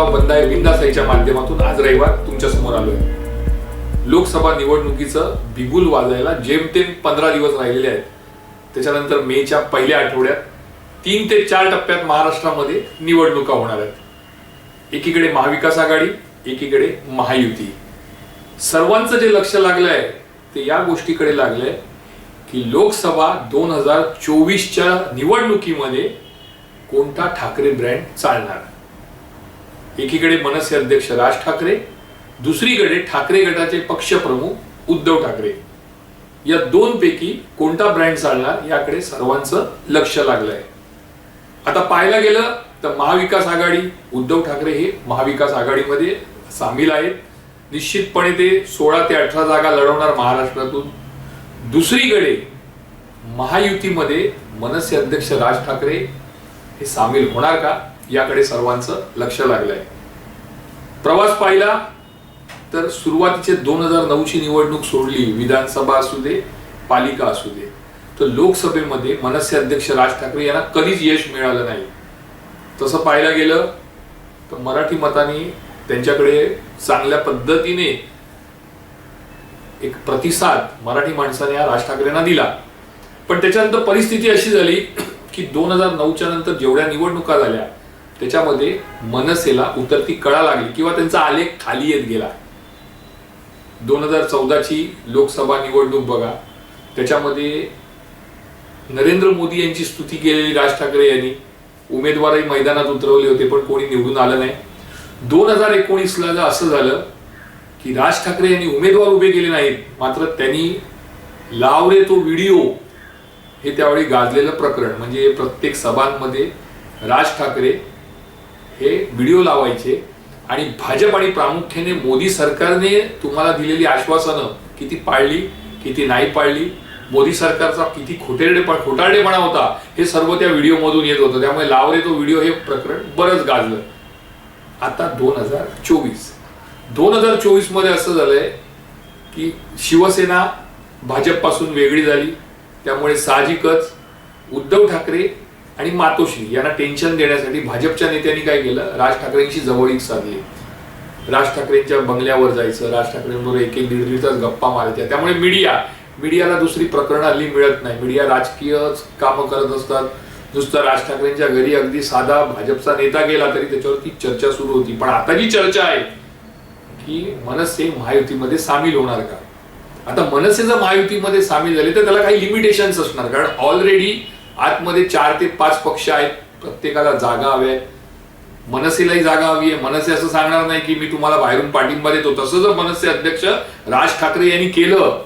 I बंदाय बिंदासाईच्या माध्यमातून आज रविवार तुमच्यासमोर आलोय. लोकसभा निवडणुकीचं बिगुल वाजायला जेमतेम पंधरा दिवस राहिलेले आहेत. त्याच्यानंतर मेच्या पहिल्या आठवड्यात तीन ते चार टप्प्यात महाराष्ट्रामध्ये निवडणुका होणार आहेत. एकीकडे महाविकास आघाडी एकीकडे महायुती. सर्वांचं जे लक्ष लागलंय ते या गोष्टीकडे लागलंय की लोकसभा दोन हजार चोवीसच्या निवडणुकीमध्ये कोणता ठाकरे ब्रँड चालणार? एकीकडे मनसे अध्यक्ष राज ठाकरे दुसरीकडे ठाकरे गटाचे पक्षप्रमुख उद्धव ठाकरे. या दोन पैकी कोणता ब्रँड चालणार याकडे सर्वांचं लक्ष लागलंय. आता पाहायला गेलं तर महाविकास आघाडी उद्धव ठाकरे हे महाविकास आघाडीमध्ये सामील आहेत. निश्चितपणे ते सोळा ते अठरा जागा लढवणार महाराष्ट्रातून. दुसरीकडे महायुतीमध्ये मनसे अध्यक्ष राज ठाकरे हे सामील होणार का? याकडे सर्वांचं लक्ष लागलंय. प्रवास पाहिला तर सुरुवातीचे दोन हजार नऊची निवडणूक सोडली विधानसभा असू दे पालिका असू दे. तर लोकसभेमध्ये मनसे अध्यक्ष राज ठाकरे यांना कधीच यश मिळालं नाही. तसं पाहायला गेलं तर मराठी मताने त्यांच्याकडे चांगल्या पद्धतीने एक प्रतिसाद मराठी माणसाने या राज ठाकरेंना दिला. पण त्याच्यानंतर परिस्थिती अशी झाली की दोन हजार नऊच्या नंतर जेवढ्या निवडणुका झाल्या त्याच्यामध्ये मनसेला उतरती कळा लागली किंवा त्यांचा आलेख खाली येत गेला. दोन हजार चौदाची लोकसभा निवडणूक बघा. त्याच्यामध्ये नरेंद्र मोदी यांची स्तुती केलेली राज ठाकरे यांनी. उमेदवारही मैदानात उतरवले होते पण कोणी निवडून आलं नाही. दोन हजार एकोणीसला जर असं झालं की राज ठाकरे यांनी उमेदवार उभे केले नाहीत मात्र त्यांनी लावले तो व्हिडिओ हे त्यावेळी गाजलेलं प्रकरण. म्हणजे प्रत्येक सभांमध्ये राज ठाकरे हे व्हिडिओ लावायचे आणि भाजप आणि प्रामुख्याने मोदी सरकारने तुम्हाला दिलेली आश्वासनं किती पाळली किती नाही पाळली मोदी सरकारचा किती खोटेरडेपणा खोटारडेपणा होता हे सर्व त्या व्हिडिओमधून येत होतं. त्यामुळे लावरे तो व्हिडिओ हे प्रकरण बरंच गाजलं. आता दोन हजार चोवीस. दोन हजार चोवीसमध्ये असं झालंय की शिवसेना भाजपपासून वेगळी झाली. त्यामुळे साहजिकच उद्धव ठाकरे आणि मातोश्री यांना टेन्शन देण्यासाठी भाजपच्या नेत्यांनी काय केलं? राज ठाकरेंशी जवळीक साधली. राज ठाकरेंच्या बंगल्यावर जायचं राज ठाकरेंबरोबर एक एक दीड दीड तास गप्पा मारायच्या. त्यामुळे मीडिया मीडियाला दुसरी प्रकरणं हल्ली मिळत नाही. मीडिया राजकीय कामं करत असतात. नुसतं राज ठाकरेंच्या घरी अगदी साधा भाजपचा नेता गेला तरी त्याच्यावरती चर्चा सुरू होती. पण आता जी चर्चा आहे की मनसे महायुतीमध्ये सामील होणार का? आता मनसे जर महायुतीमध्ये सामील झाले तर त्याला काही लिमिटेशन्स असणार. कारण ऑलरेडी आतमध्ये चार ते पाच पक्ष आहेत. प्रत्येकाला जागा हव्या आहे. मनसेलाही जागा हवी आहे. मनसे असं सांगणार नाही की मी तुम्हाला बाहेरून पाठिंबा देतो. तसं जर मनसे अध्यक्ष राज ठाकरे यांनी केलं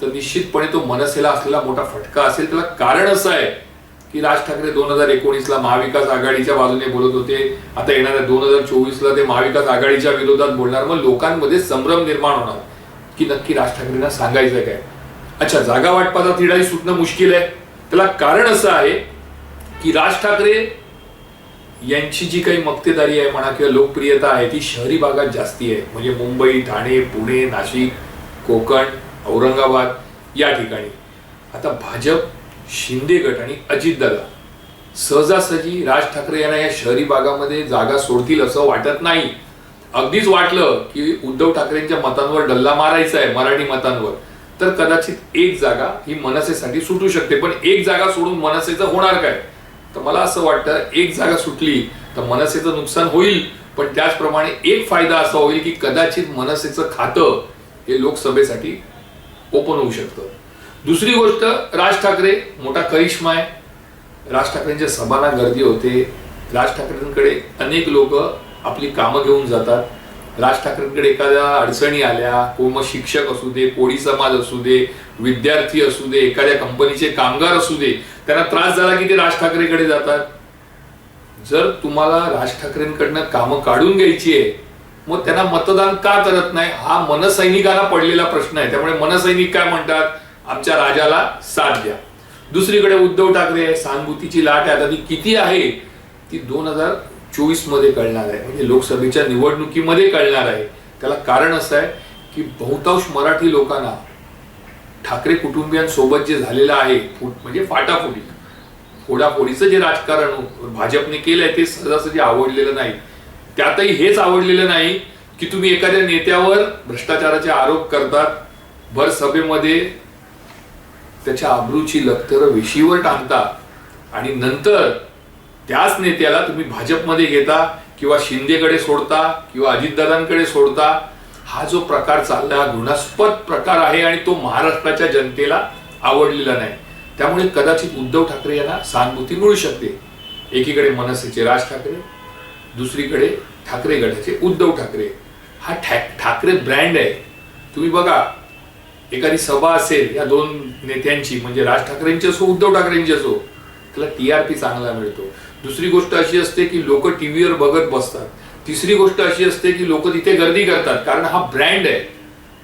तर निश्चितपणे तो मनसेला असलेला मोठा फटका असेल. त्याला कारण असं आहे की राज ठाकरे दोन हजार एकोणीसला महाविकास आघाडीच्या बाजूने बोलत होते. आता येणाऱ्या दोन हजार चोवीसला ते महाविकास आघाडीच्या विरोधात बोलणार. मग लोकांमध्ये संभ्रम निर्माण होणार. की नक्की राज ठाकरेंना सांगायचं काय? अच्छा जागा वाटपाचा तिढाही सुटणं मुश्किल आहे. त्याला कारण असं आहे की राज ठाकरे यांची जी काही मक्तेदारी आहे म्हणा किंवा लोकप्रियता आहे ती शहरी भागात जास्ती आहे. म्हणजे मुंबई ठाणे पुणे नाशिक कोकण औरंगाबाद या ठिकाणी. आता भाजप शिंदे गट आणि अजितदादा सहजासहजी राज ठाकरे यांना या शहरी भागामध्ये जागा सोडतील असं वाटत नाही. अगदीच वाटलं की उद्धव ठाकरेंच्या मतांवर डल्ला मारायचा आहे मराठी मतांवर. तर कदाचित एक जागा ही मनसेसाठी सुटू शकते. पण एक जागा सोडून मनसेचं होणार काय? तर मला असं वाटतं एक जागा सुटली तर मनसेचं नुकसान होईल. पण त्याचप्रमाणे एक फायदा असा होईल की कदाचित मनसेचं खातं हे लोकसभेसाठी ओपन होऊ शकतं. दुसरी गोष्ट राज ठाकरे मोठा करिश्मा आहे. राज ठाकरेंच्या सभांना गर्दी होते. राज ठाकरेंकडे अनेक लोक आपली कामं घेऊन जातात. राज ठाकरेंकडे एखाद्या अडचणी आल्या को मग शिक्षक असू दे कोळी समाज असू दे विद्यार्थी असू दे एखाद्या कंपनीचे कामगार असू दे त्यांना त्रास झाला की ते राज ठाकरेकडे जातात? जर तुम्हाला राज ठाकरेंकडनं कामं काढून घ्यायची आहे मग त्यांना मतदान का करत नाही? हा मनसैनिकाला पडलेला प्रश्न आहे. त्यामुळे मनसैनिक काय म्हणतात? आमच्या राजाला साथ द्या. दुसरीकडे उद्धव ठाकरे सहानुभूतीची लाट आहे. आता ती किती आहे? ती दोन हजार चोवीसमध्ये कळणार आहे. म्हणजे लोकसभेच्या निवडणुकीमध्ये कळणार आहे. त्याला कारण असं आहे की बहुतांश मराठी लोकांना ठाकरे कुटुंबियांसोबत जे झालेलं आहे फुट- म्हणजे फाटाफुटी फोडाफोडीचं जे राजकारण भाजपने केलंय ते सहजासहजी आवडलेलं नाही. त्यातही हेच आवडलेलं नाही की तुम्ही एखाद्या नेत्यावर भ्रष्टाचाराचे आरोप करतात भर सभेमध्ये त्याच्या आबरूची लखतर वेशीवर टांगता आणि नंतर त्याच नेत्याला तुम्ही भाजपमध्ये घेता किंवा शिंदेकडे सोडता किंवा अजितदादांकडे सोडता हा जो प्रकार चालला हा घृणास्पद प्रकार आहे आणि तो महाराष्ट्राच्या जनतेला आवडलेला नाही. त्यामुळे कदाचित उद्धव ठाकरे यांना सहानुभूती मिळू शकते. एकीकडे मनसेचे राज ठाकरे दुसरीकडे ठाकरे गटाचे उद्धव ठाकरे. हा ठा ठाकरे ब्रँड आहे. तुम्ही बघा एखादी सभा असेल या दोन नेत्यांची म्हणजे राज ठाकरेंची असो हो, उद्धव ठाकरेंची असो हो, त्याला पी चांगला मिळतो. दुसरी गोष्ट अशी असते की लोक टीव्हीवर बघत बसतात. तिसरी गोष्ट अशी असते की लोक तिथे गर्दी करतात कारण हा ब्रँड आहे.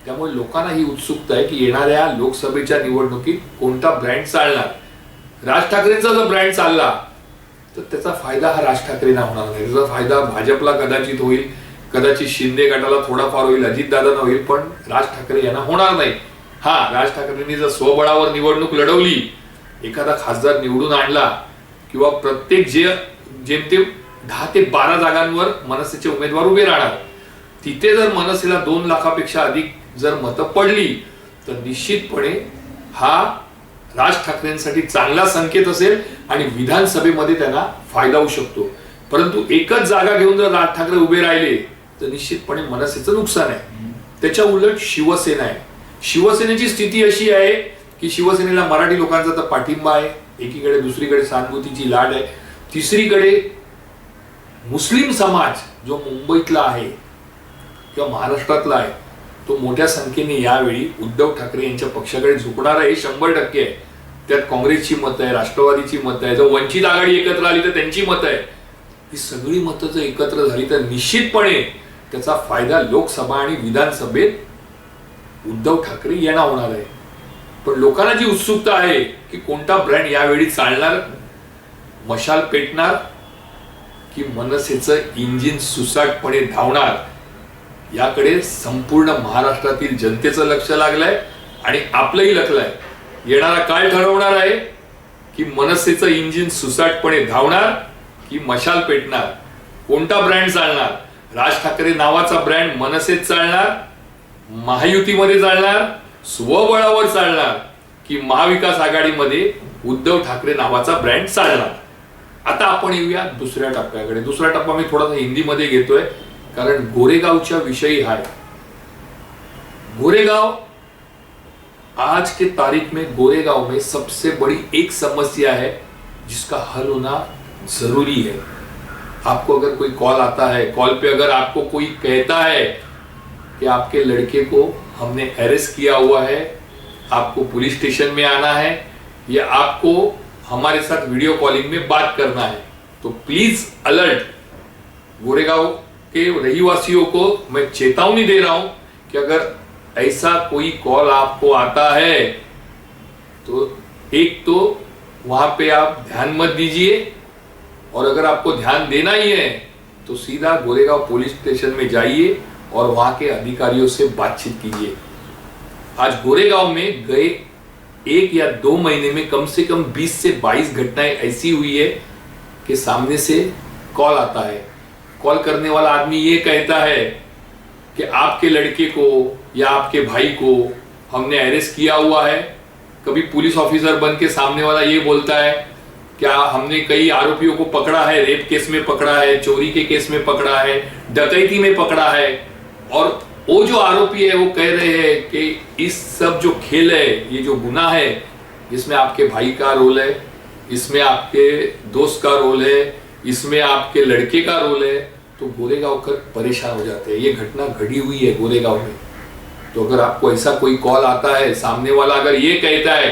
त्यामुळे लोकांना ही उत्सुकता आहे की येणाऱ्या लोकसभेच्या निवडणुकीत कोणता ब्रँड चालणार. राज ठाकरेंचा जर ब्रँड चालला तर त्याचा फायदा हा राज ठाकरेंना होणार नाही. त्याचा फायदा भाजपला कदाचित होईल कदाचित शिंदे गटाला थोडाफार होईल अजितदादांना होईल पण राज ठाकरे यांना होणार नाही. हा राज ठाकरेंनी जर स्वबळावर निवडणूक लढवली एखादा खासदार निवडून आणला किंवा प्रत्येक जे जेमतेम दहा ते बारा जागांवर मनसेचे उमेदवार उभे राहणार. तिथे जर मनसेला दोन लाखापेक्षा अधिक जर मतं पडली तर निश्चितपणे हा राज ठाकरेंसाठी चांगला संकेत असेल आणि विधानसभेमध्ये त्यांना फायदा होऊ शकतो. परंतु एकच जागा घेऊन जर राज ठाकरे उभे राहिले तर निश्चितपणे मनसेचं नुकसान आहे. त्याच्या उलट शिवसेना आहे. शिवसेनेची स्थिती अशी आहे की शिवसेनेला मराठी लोकांचा तर पाठिंबा आहे. एकीकडे दुसरीकडे सहानुभूतीची लाट आहे. तिसरीकडे मुस्लिम समाज जो मुंबईतला आहे किंवा महाराष्ट्रातला आहे तो मोठ्या संख्येने यावेळी उद्धव ठाकरे यांच्या पक्षाकडे झुकणार आहे. हे शंभर टक्के आहे. त्यात काँग्रेसची मतं आहे राष्ट्रवादीची मतं आहे. जर वंचित आघाडी एकत्र आली तर त्यांची मतं आहे. ही सगळी मतं जर एकत्र झाली तर निश्चितपणे त्याचा फायदा लोकसभा आणि विधानसभेत उद्धव ठाकरे यांना होणार आहे. पण लोकांना जी उत्सुकता आहे की कोणता ब्रँड यावेळी चालणार मशाल पेटणार की मनसेचं इंजिन सुसाटपणे धावणार याकडे संपूर्ण महाराष्ट्रातील जनतेचं लक्ष लागलंय आणि आपलंही लक्षलंय येणारा काळ ठरवणार आहे की मनसेचं इंजिन सुसाटपणे धावणार की मशाल पेटणार. कोणता ब्रँड चालणार? राज ठाकरे नावाचा ब्रँड मनसेत चालणार महायुतीमध्ये चालणार स्वबळावर चालणार की महाविकास आघाडीमध्ये उद्धव ठाकरे नावाचा ब्रँड चालणार. आता आपण येऊया दुसऱ्या टप्प्याकडे. दुसरा टप्पा मी थोडासा हिंदीमध्ये घेतोय कारण गोरेगावच्या विषयी हाय गोरेगाव आज के तारीख में गोरेगांव में सबसे बड़ी एक समस्या है जिसका हल होना जरूरी है। आपको अगर कोई कॉल आता है कॉल पे अगर आपको कोई कहता है कि आपके लड़के को हमने अरेस्ट किया हुआ है, आपको पुलिस स्टेशन में आना है, या आपको हमारे साथ वीडियो कॉलिंग में बात करना है तो प्लीज़ अलर्ट गोरेगांव के रहीवासियों को मैं चेतावनी दे रहा हूँ कि अगर ऐसा कोई कॉल आपको आता है तो एक तो वहाँ पे आप ध्यान मत दीजिए, और अगर आपको ध्यान देना ही है तो सीधा गोरेगांव पुलिस स्टेशन में जाइए और वहाँ के अधिकारियों से बातचीत कीजिए। आज गोरेगांव में गए एक या दो महीने में कम से कम 20 से 22 घटनाएँ ऐसी हुई है कि सामने से कॉल आता है। कॉल करने वाला आदमी ये कहता है कि आपके लड़के को या आपके भाई को हमने अरेस्ट किया हुआ है। कभी पुलिस ऑफिसर बन के सामने वाला ये बोलता है, क्या हमने कई आरोपियों को पकड़ा है? रेप केस में पकड़ा है, चोरी के केस में पकड़ा है, डकैती में पकड़ा है? और वो जो आरोपी है, वो कह रहे हैं कि इस सब जो खेल है, ये जो गुना है, इसमें आपके भाई का रोल है, इसमें आपके दोस्त का रोल है, इसमें आपके लड़के का रोल है तो गोरेगांव कर परेशान हो जाते हैं। ये घटना घड़ी हुई है गोरेगांव में। तो अगर आपको ऐसा कोई कॉल आता है, सामने वाला अगर ये कहता है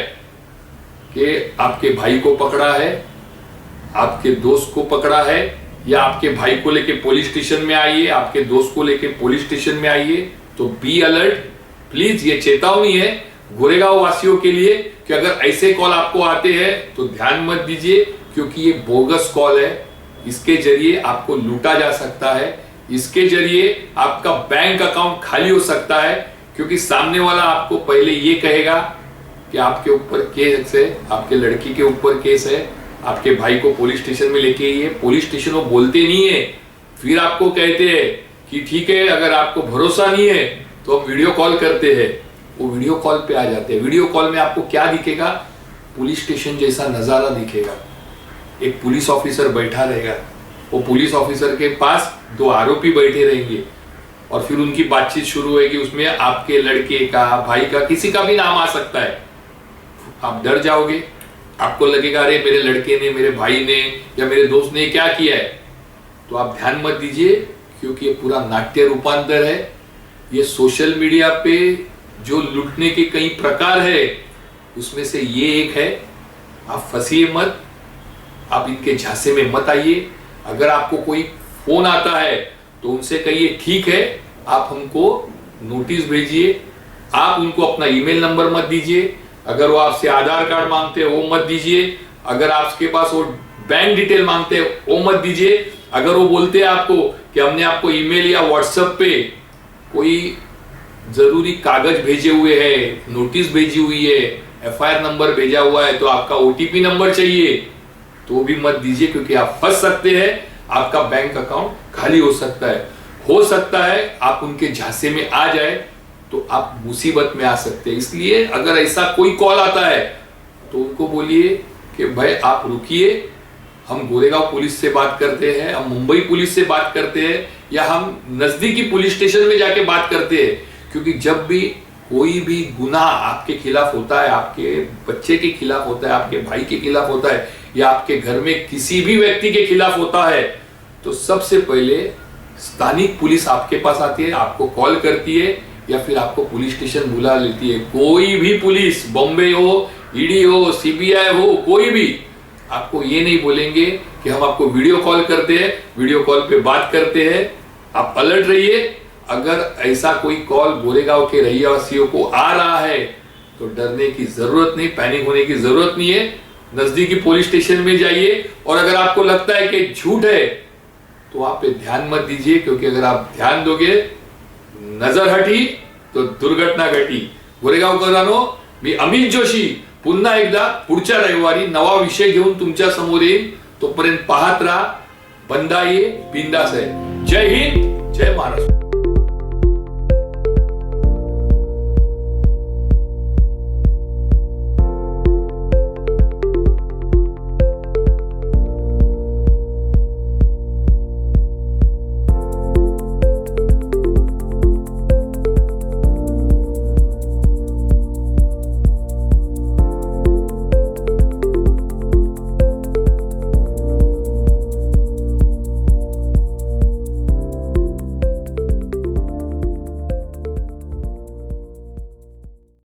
कि आपके भाई को पकड़ा है, आपके दोस्त को पकड़ा है या आपके भाई को लेके पुलिस स्टेशन में आइए, आपके दोस्त को लेके पुलिस स्टेशन में आइए तो बी अलर्ट प्लीज़ ये चेतावनी है गोरेगांव वासियों के लिए कि अगर ऐसे कॉल आपको आते हैं तो ध्यान मत दीजिए, क्योंकि ये बोगस कॉल है। इसके ज़रिए आपको लूटा जा सकता है। इसके ज़रिए आपका बैंक अकाउंट खाली हो सकता है, क्योंकि सामने वाला आपको पहले ये कहेगा कि आपके ऊपर केस है, आपके लड़की के ऊपर केस है। आपके भाई को पुलिस स्टेशन में लेके आइए। पुलिस स्टेशन वो बोलते नहीं है। फिर आपको कहते हैं कि ठीक है, अगर आपको भरोसा नहीं है तो हम वीडियो कॉल करते हैं। वो वीडियो कॉल पे आ जाते हैं। वीडियो कॉल में आपको क्या दिखेगा? पुलिस स्टेशन जैसा नज़ारा दिखेगा। एक पुलिस ऑफिसर बैठा रहेगा। वो पुलिस ऑफिसर के पास दो आरोपी बैठे रहेंगे। और फिर उनकी बातचीत शुरू होगी उसमें आपके लड़के का, भाई का, किसी का भी नाम आ सकता है। आप डर जाओगे। आपको लगेगा, अरे, मेरे लड़के ने, मेरे भाई ने या मेरे दोस्त ने क्या किया है? तो आप ध्यान मत दीजिए, क्योंकि ये पूरा नाट्य रूपांतर है। ये सोशल मीडिया पे जो लुटने के कई प्रकार है, उसमें से ये एक है। आप फंसिए मत, आप इनके झांसे में मत आइए। अगर आपको कोई फ़ोन आता है तो उनसे कहिए, ठीक है, आप हमको नोटिस भेजिए। आप उनको अपना ईमेल नंबर मत दीजिए। अगर वो आपसे आधार कार्ड मांगते हैं, वो मत दीजिए। अगर आपके पास वो बैंक डिटेल मांगते हैं, वो मत दीजिए। अगर वो बोलते हैं आपको कि हमने आपको ईमेल या व्हाट्सएप पे कोई ज़रूरी कागज़ भेजे हुए है नोटिस भेजी हुई है एफआईआर नंबर भेजा हुआ है तो आपका ओटीपी नंबर चाहिए तो भी मत दीजिए, क्योंकि आप फंस सकते हैं, आपका बैंक अकाउंट खाली हो सकता है। हो सकता है आप उनके झांसे में आ जाए तो आप मुसीबत में आ सकते हैं। इसलिए अगर ऐसा कोई कॉल आता है तो उनको बोलिए कि भाई आप रुकिए, हम गोरेगांव पुलिस से बात करते हैं, हम मुंबई पुलिस से बात करते हैं, या हम नजदीकी पुलिस स्टेशन में जाके बात करते हैं। क्योंकि जब भी कोई भी गुना आपके खिलाफ होता है, आपके बच्चे के खिलाफ होता है, आपके भाई के खिलाफ होता है, या आपके घर में किसी भी व्यक्ति के खिलाफ होता है तो सबसे पहले स्थानिक पुलिस आपके पास आती है, आपको कॉल करती है या फिर आपको पुलिस स्टेशन बुला लेती है। कोई भी पुलिस, बॉम्बे हो, ईडी हो, सीबीआई हो, कोई भी, आपको ये नहीं बोलेंगे कि हम आपको वीडियो कॉल करते हैं, वीडियो कॉल पे बात करते हैं। आप अलर्ट रहिए। अगर ऐसा कोई कॉल गोरेगांव के रहिवासियों को आ रहा है तो डरने की ज़रूरत नहीं, पैनिक होने की ज़रूरत नहीं है। नजदीकी पुलिस स्टेशन में जाइए। और अगर आपको लगता है कि झूठ है तो आप ध्यान मत दीजिए, क्योंकि अगर आप ध्यान दोगे नजर हटी तो दुर्घटना घटी गोरेगावकरांनो मी अमित जोशी पुन्हा एकदा पुढच्या रविवारी नवा विषय घेऊन तुमच्यासमोर येईल तोपर्यंत पाहत राहा. बंदाये बिंदास आहे जय हिंद जय महाराष्ट्र.